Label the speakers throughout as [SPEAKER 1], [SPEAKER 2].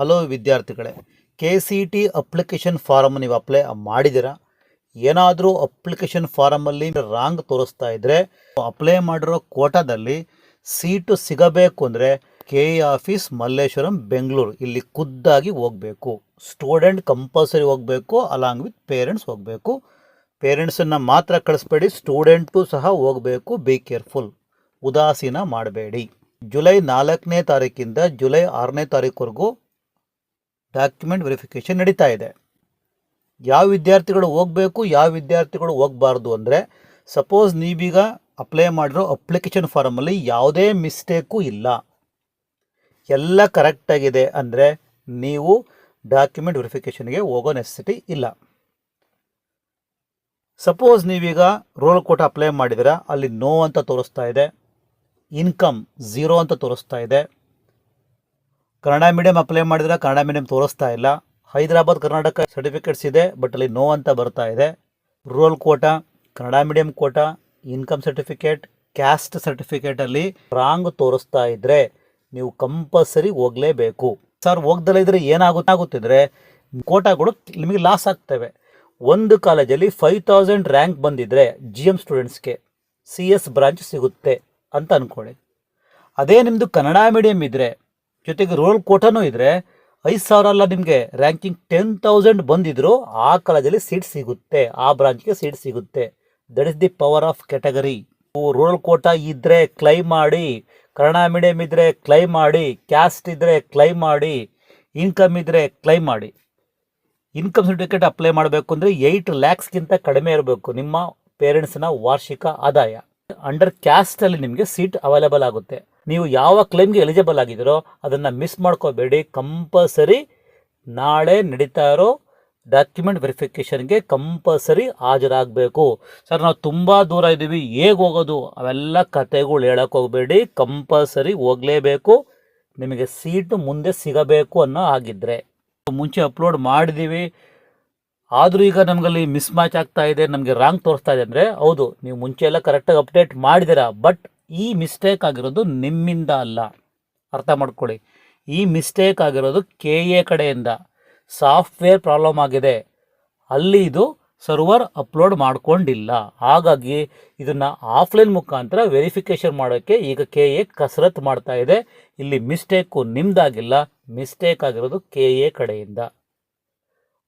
[SPEAKER 1] Hello ವಿದ್ಯಾರ್ಥಿಗಳೇ K C T application form ನೀವು apply ಮಾಡಿದ್ದೀರಾ? ಏನಾದರೂ ಅಪ್ಲಿಕೇಶನ್ ಫಾರಮಲ್ಲಿ ರಾಂಗ್ ತೋರಿಸ್ತಾ ಇದ್ದರೆ ಅಪ್ಲೈ ಮಾಡಿರೋ ಕೋಟಾದಲ್ಲಿ ಸೀಟು ಸಿಗಬೇಕು ಅಂದರೆ K E office Malleshwaram Bengaluru ಇಲ್ಲಿ ಖುದ್ದಾಗಿ ಹೋಗಬೇಕು. ಸ್ಟೂಡೆಂಟ್ ಕಂಪಲ್ಸರಿ ಹೋಗಬೇಕು ಅಲಾಂಗ್ ವಿತ್ ಪೇರೆಂಟ್ಸ್ ಹೋಗಬೇಕು. ಪೇರೆಂಟ್ಸನ್ನು ಮಾತ್ರ ಕಳಿಸ್ಬೇಡಿ ಸ್ಟೂಡೆಂಟು ಸಹ ಹೋಗಬೇಕು. ಬಿ ಕೇರ್ಫುಲ್ ಉದಾಸೀನ ಮಾಡಬೇಡಿ. ಜುಲೈ ನಾಲ್ಕನೇ ತಾರೀಕಿಂದ ಜುಲೈ ಆರನೇ ತಾರೀಕುವರೆಗೂ ಡಾಕ್ಯುಮೆಂಟ್ ವೆರಿಫಿಕೇಷನ್ ನಡೀತಾ ಇದೆ. ಯಾವ ವಿದ್ಯಾರ್ಥಿಗಳು ಹೋಗಬೇಕು, ಯಾವ ವಿದ್ಯಾರ್ಥಿಗಳು ಹೋಗಬಾರ್ದು ಅಂದರೆ, ಸಪೋಸ್ ನೀವೀಗ ಅಪ್ಲೈ ಮಾಡಿರೋ ಅಪ್ಲಿಕೇಶನ್ ಫಾರಮಲ್ಲಿ ಯಾವುದೇ ಮಿಸ್ಟೇಕು ಇಲ್ಲ. ಎಲ್ಲ ಕರೆಕ್ಟಾಗಿದೆ ಅಂದರೆ ನೀವು ಡಾಕ್ಯುಮೆಂಟ್ ವೆರಿಫಿಕೇಷನ್ಗೆ ಹೋಗೋ ನೆಸೆಸಿಟಿ ಇಲ್ಲ. ಸಪೋಸ್ ನೀವೀಗ ರೋಲ್ ಕೋಟ ಅಪ್ಲೈ ಮಾಡಿದಿರ ಅಲ್ಲಿ ನೋ ಅಂತ ತೋರಿಸ್ತಾ ಇದೆ, ಇನ್ಕಮ್ ಝೀರೋ ಅಂತ ತೋರಿಸ್ತಾ ಇದೆ ಕನ್ನಡ ಮೀಡಿಯಂ ಅಪ್ಲೈ ಮಾಡಿದ್ರೆ ಕನ್ನಡ ಮೀಡಿಯಂ ತೋರಿಸ್ತಾ ಇಲ್ಲ. ಹೈದರಾಬಾದ್, ಕರ್ನಾಟಕ ಸರ್ಟಿಫಿಕೇಟ್ಸ್ ಇದೆ ಬಟ್ ಅಲ್ಲಿ ನೋ ಅಂತ ಬರ್ತಾ ಇದೆ. Rural quota Kannada medium quota income certificate caste ಸರ್ಟಿಫಿಕೇಟಲ್ಲಿ wrong ತೋರಿಸ್ತಾ ಇದ್ದರೆ ನೀವು ಕಂಪಲ್ಸರಿ ಹೋಗಲೇಬೇಕು. ಸರ್ ಹೋಗ್ದಲ್ಲೇ ಇದ್ರೆ ಏನಾಗುತ್ತೆ ಆಗುತ್ತಿದ್ರೆ ಕೋಟಾಗಳು ನಿಮಗೆ ಲಾಸ್ ಆಗ್ತವೆ. ಒಂದು ಕಾಲೇಜಲ್ಲಿ ಫೈವ್ ತೌಸಂಡ್ ರ್ಯಾಂಕ್ ಬಂದಿದ್ರೆ ಜಿ ಎಂ ಸ್ಟೂಡೆಂಟ್ಸ್ಗೆ ಸಿ ಎಸ್ ಬ್ರಾಂಚ್ ಸಿಗುತ್ತೆ ಅಂತ ಅಂದ್ಕೊಳ್ಳಿ ಅದೇ ನಿಮ್ಮದು ಕನ್ನಡ ಮೀಡಿಯಂ ಇದ್ದರೆ ಜೊತೆಗೆ ರೋಲ್ ಕೋಟಾನೂ ಇದ್ದರೆ ಐದು ಸಾವಿರ ಅಲ್ಲ ನಿಮಗೆ ರ್ಯಾಂಕಿಂಗ್ ಟೆನ್ ತೌಸಂಡ್ ಬಂದಿದ್ರು, ಆ ಕಾಲೇಜಲ್ಲಿ ಸೀಟ್ ಸಿಗುತ್ತೆ, ಆ ಬ್ರಾಂಚ್ಗೆ ಸೀಟ್ ಸಿಗುತ್ತೆ. That is the power of category rural quota ಇದ್ದರೆ ಕ್ಲೈಮ್ ಮಾಡಿ, ಕನ್ನಡ ಮೀಡಿಯಂ ಇದ್ದರೆ ಕ್ಲೈಮ್ ಮಾಡಿ ಕ್ಯಾಸ್ಟ್ ಇದ್ದರೆ ಕ್ಲೈಮ್ ಮಾಡಿ ಇನ್ಕಮ್ ಇದ್ದರೆ ಕ್ಲೈಮ್ ಮಾಡಿ. ಇನ್ಕಮ್ ಸರ್ಟಿಫಿಕೇಟ್ ಅಪ್ಲೈ ಮಾಡಬೇಕು ಅಂದರೆ ಏಯ್ಟ್ ಲ್ಯಾಕ್ಸ್ಗಿಂತ ಕಡಿಮೆ ಇರಬೇಕು ನಿಮ್ಮ ಪೇರೆಂಟ್ಸ್ನ ವಾರ್ಷಿಕ ಆದಾಯ. ಅಂಡರ್ ಕ್ಯಾಸ್ಟಲ್ಲಿ ನಿಮಗೆ ಸೀಟ್ ಅವೈಲೇಬಲ್ ಆಗುತ್ತೆ. ನೀವು ಯಾವ ಕ್ಲೈಮ್ಗೆ ಎಲಿಜಿಬಲ್ ಆಗಿದ್ದೀರೋ ಅದನ್ನು ಮಿಸ್ ಮಾಡ್ಕೋಬೇಡಿ. ಕಂಪಲ್ಸರಿ ನಾಳೆ ನಡೀತಾ ಇರೋ ಡಾಕ್ಯುಮೆಂಟ್ ವೆರಿಫಿಕೇಷನ್ಗೆ ಕಂಪಲ್ಸರಿ ಹಾಜರಾಗಬೇಕು. ಸರ್, ನಾವು ತುಂಬ ದೂರ ಇದ್ದೀವಿ. ಹೇಗೆ ಹೋಗೋದು? ಅವೆಲ್ಲ ಕತೆಗಳು ಹೇಳಕ್ಕೆ ಹೋಗಬೇಡಿ. ಕಂಪಲ್ಸರಿ ಹೋಗಲೇಬೇಕು. ನಿಮಗೆ ಸೀಟು ಮುಂದೆ ಸಿಗಬೇಕು ಅನ್ನೋ ಆಗಿದ್ದರೆ ಮುಂಚೆ ಅಪ್ಲೋಡ್ ಮಾಡಿದ್ದೀವಿ. ಆದರೂ ಈಗ ನಮಗಲ್ಲಿ ಮಿಸ್ ಮ್ಯಾಚ್ ಆಗ್ತಾ ಇದೆ. ನಮಗೆ ರಾಂಗ್ ತೋರಿಸ್ತಾ ಇದೆ ಅಂದರೆ, ಹೌದು, ನೀವು ಮುಂಚೆ ಎಲ್ಲ ಕರೆಕ್ಟಾಗಿ ಅಪ್ಡೇಟ್ ಮಾಡಿದ್ದೀರಾ. ಬಟ್ ಈ ಮಿಸ್ಟೇಕ್ ಆಗಿರೋದು ನಿಮ್ಮಿಂದ ಅಲ್ಲ. ಅರ್ಥ ಮಾಡ್ಕೊಳ್ಳಿ. ಈ ಮಿಸ್ಟೇಕ್ ಆಗಿರೋದು ಕೆ ಎ ಕಡೆಯಿಂದ. ಸಾಫ್ಟ್ವೇರ್ ಪ್ರಾಬ್ಲಮ್ ಆಗಿದೆ. ಅಲ್ಲಿ ಇದು ಸರ್ವರ್ ಅಪ್ಲೋಡ್ ಮಾಡ್ಕೊಂಡಿಲ್ಲ. ಹಾಗಾಗಿ ಇದನ್ನು ಆಫ್ಲೈನ್ ಮುಖಾಂತರ ವೆರಿಫಿಕೇಷನ್ ಮಾಡೋಕ್ಕೆ ಈಗ ಕೆ ಎ ಕಸರತ್ತು ಮಾಡ್ತಾ ಇದೆ. ಇಲ್ಲಿ ಮಿಸ್ಟೇಕು ನಿಮ್ಮದಾಗಿಲ್ಲ ಮಿಸ್ಟೇಕ್ ಆಗಿರೋದು ಕೆ ಎ ಕಡೆಯಿಂದ.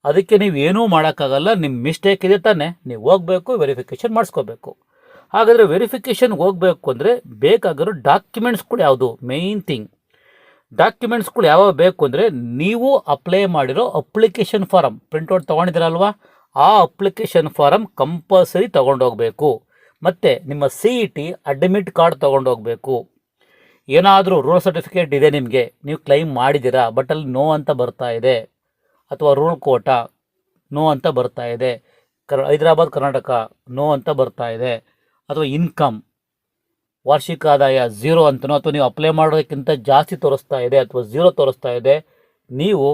[SPEAKER 1] ಅದಕ್ಕೆ ನೀವು ಏನೂ ಮಾಡೋಕ್ಕಾಗಲ್ಲ. ನಿಮ್ಮ ಮಿಸ್ಟೇಕ್ ಇದೆ ತಾನೇ. ನೀವು ಹೋಗಬೇಕು, ವೆರಿಫಿಕೇಷನ್ ಮಾಡಿಸ್ಕೋಬೇಕು. ಹಾಗಾದರೆ ವೆರಿಫಿಕೇಷನ್ಗೆ ಹೋಗಬೇಕು ಅಂದರೆ ಬೇಕಾಗಿರೋ ಡಾಕ್ಯುಮೆಂಟ್ಸ್ಗಳು ಯಾವುದು? ಮೇಯ್ನ್ ಥಿಂಗ್ ಡಾಕ್ಯುಮೆಂಟ್ಸ್ಗಳು ಯಾವ ಬೇಕು ಅಂದರೆ ನೀವು ಅಪ್ಲೈ ಮಾಡಿರೋ ಅಪ್ಲಿಕೇಶನ್ ಫಾರಮ್ ಪ್ರಿಂಟೌಟ್ ತೊಗೊಂಡಿದ್ದೀರಲ್ವಾ? ಆ ಅಪ್ಲಿಕೇಶನ್ ಫಾರಮ್ ಕಂಪಲ್ಸರಿ ತೊಗೊಂಡೋಗಬೇಕು. ಮತ್ತು ನಿಮ್ಮ C E T admit card ತೊಗೊಂಡೋಗಬೇಕು. ಏನಾದರೂ ರೂಲ್ ಸರ್ಟಿಫಿಕೇಟ್ ಇದೆ ನಿಮಗೆ. ನೀವು ಕ್ಲೈಮ್ ಮಾಡಿದ್ದೀರಾ ಬಟ್ ಅಲ್ಲಿ ನೋ ಅಂತ ಬರ್ತಾ ಇದೆ. ಅಥವಾ ರೂಲ್ ಕೋಟ ನೋ ಅಂತ ಬರ್ತಾ ಇದೆ. ಕರ್ ಹೈದರಾಬಾದ್, ಕರ್ನಾಟಕ ನೋ ಅಂತ ಬರ್ತಾ ಇದೆ. ಅಥವಾ ಇನ್ಕಮ್, ವಾರ್ಷಿಕ ಆದಾಯ ಝೀರೋ ಅಂತನೋ ಅಥವಾ ನೀವು ಅಪ್ಲೈ ಮಾಡೋದಕ್ಕಿಂತ ಜಾಸ್ತಿ ತೋರಿಸ್ತಾ ಇದೆ ಅಥವಾ ಝೀರೋ ತೋರಿಸ್ತಾ ಇದೆ, ನೀವು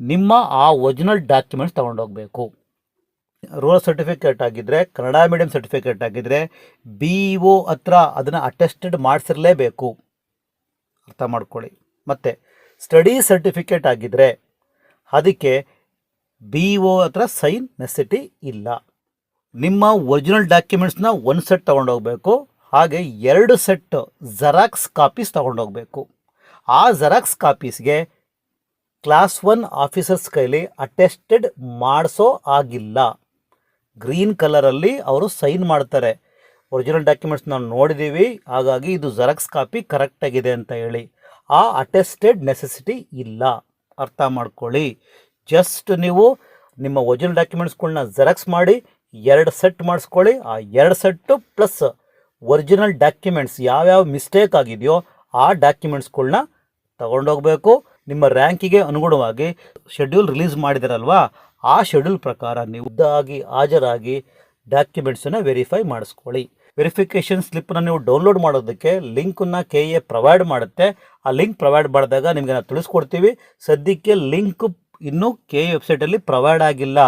[SPEAKER 1] ನಿಮ್ಮ ಆ ಒರಿಜಿನಲ್ ಡಾಕ್ಯುಮೆಂಟ್ಸ್ ತೊಗೊಂಡೋಗಬೇಕು ರೂರಲ್ ಸರ್ಟಿಫಿಕೇಟ್ ಆಗಿದ್ದರೆ ಕನ್ನಡ ಮೀಡಿಯಂ ಸರ್ಟಿಫಿಕೇಟ್ ಆಗಿದ್ದರೆ ಬಿ ಒ ಹತ್ರ ಅದನ್ನು ಅಟೆಸ್ಟೆಡ್ ಮಾಡಿಸಿರಲೇಬೇಕು. ಅರ್ಥ ಮಾಡ್ಕೊಳ್ಳಿ. ಮತ್ತು ಸ್ಟಡಿ ಸರ್ಟಿಫಿಕೇಟ್ ಆಗಿದ್ದರೆ ಅದಕ್ಕೆ ಬಿ ಒ ಹತ್ರ ಸೈನ್ ನೆಸಿಟಿ ಇಲ್ಲ. ನಿಮ್ಮ ಒರಿಜಿನಲ್ ಡಾಕ್ಯುಮೆಂಟ್ಸ್ನ ಒಂದು ಸೆಟ್ ತೊಗೊಂಡೋಗ್ಬೇಕು ಹಾಗೆ ಎರಡು ಸೆಟ್ ಜೆರಾಕ್ಸ್ ಕಾಪೀಸ್ ತೊಗೊಂಡೋಗ್ಬೇಕು ಆ ಜೆರಾಕ್ಸ್ ಕಾಪೀಸ್ಗೆ ಕ್ಲಾಸ್ ಒನ್ ಆಫೀಸರ್ಸ್ ಕೈಲಿ ಅಟೆಸ್ಟೆಡ್ ಮಾಡಿಸೋ ಆಗಿಲ್ಲ. ಗ್ರೀನ್ ಕಲರಲ್ಲಿ ಅವರು ಸೈನ್ ಮಾಡ್ತಾರೆ. ಒರಿಜಿನಲ್ ಡಾಕ್ಯುಮೆಂಟ್ಸ್ ನಾವು ನೋಡಿದ್ದೀವಿ ಹಾಗಾಗಿ ಇದು ಜೆರಾಕ್ಸ್ ಕಾಪಿ ಕರೆಕ್ಟಾಗಿದೆ ಅಂತ ಹೇಳಿ. ಆ ಅಟೆಸ್ಟೆಡ್ ನೆಸೆಸಿಟಿ ಇಲ್ಲ. ಅರ್ಥ ಮಾಡ್ಕೊಳ್ಳಿ. ಜಸ್ಟ್ ನೀವು ನಿಮ್ಮ ಒರಿಜಿನಲ್ ಡಾಕ್ಯುಮೆಂಟ್ಸ್ಗಳನ್ನ ಜೆರಾಕ್ಸ್ ಮಾಡಿ ಎರಡು ಸೆಟ್ ಮಾಡಿಸ್ಕೊಳ್ಳಿ. ಆ ಎರಡು ಸೆಟ್ಟು ಪ್ಲಸ್ ಒರಿಜಿನಲ್ ಡಾಕ್ಯುಮೆಂಟ್ಸ್ ಯಾವ್ಯಾವ ಮಿಸ್ಟೇಕ್ ಆಗಿದೆಯೋ ಆ ಡಾಕ್ಯುಮೆಂಟ್ಸ್ಗಳನ್ನ ತಗೊಂಡೋಗ್ಬೇಕು. ನಿಮ್ಮ ರ್ಯಾಂಕಿಗೆ ಅನುಗುಣವಾಗಿ ಶೆಡ್ಯೂಲ್ ರಿಲೀಸ್ ಮಾಡಿದಾರಲ್ವಾ, ಆ ಶೆಡ್ಯೂಲ್ ಪ್ರಕಾರ ನೀವು ಉದ್ದಾಗಿ ಹಾಜರಾಗಿ ಡಾಕ್ಯುಮೆಂಟ್ಸನ್ನು ವೆರಿಫೈ ಮಾಡಿಸ್ಕೊಳ್ಳಿ. ವೆರಿಫಿಕೇಷನ್ ಸ್ಲಿಪ್ಪನ್ನು ನೀವು ಡೌನ್ಲೋಡ್ ಮಾಡೋದಕ್ಕೆ ಲಿಂಕನ್ನು ಕೆ ಎ ಪ್ರೊವೈಡ್ ಮಾಡುತ್ತೆ. ಆ ಲಿಂಕ್ ಪ್ರೊವೈಡ್ ಮಾಡಿದಾಗ ನಿಮಗೆ ನಾವು ತಿಳಿಸ್ಕೊಡ್ತೀವಿ. ಸದ್ಯಕ್ಕೆ ಲಿಂಕ್ ಇನ್ನೂ ಕೆ ಎ ವೆಬ್ಸೈಟಲ್ಲಿ ಪ್ರೊವೈಡ್ ಆಗಿಲ್ಲ.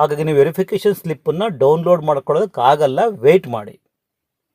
[SPEAKER 1] ಹಾಗಾಗಿ ನೀವು ವೆರಿಫಿಕೇಷನ್ ಸ್ಲಿಪ್ಪನ್ನು ಡೌನ್ಲೋಡ್ ಮಾಡ್ಕೊಳ್ಳೋದಕ್ಕಾಗಲ್ಲ ವೆಯ್ಟ್ ಮಾಡಿ.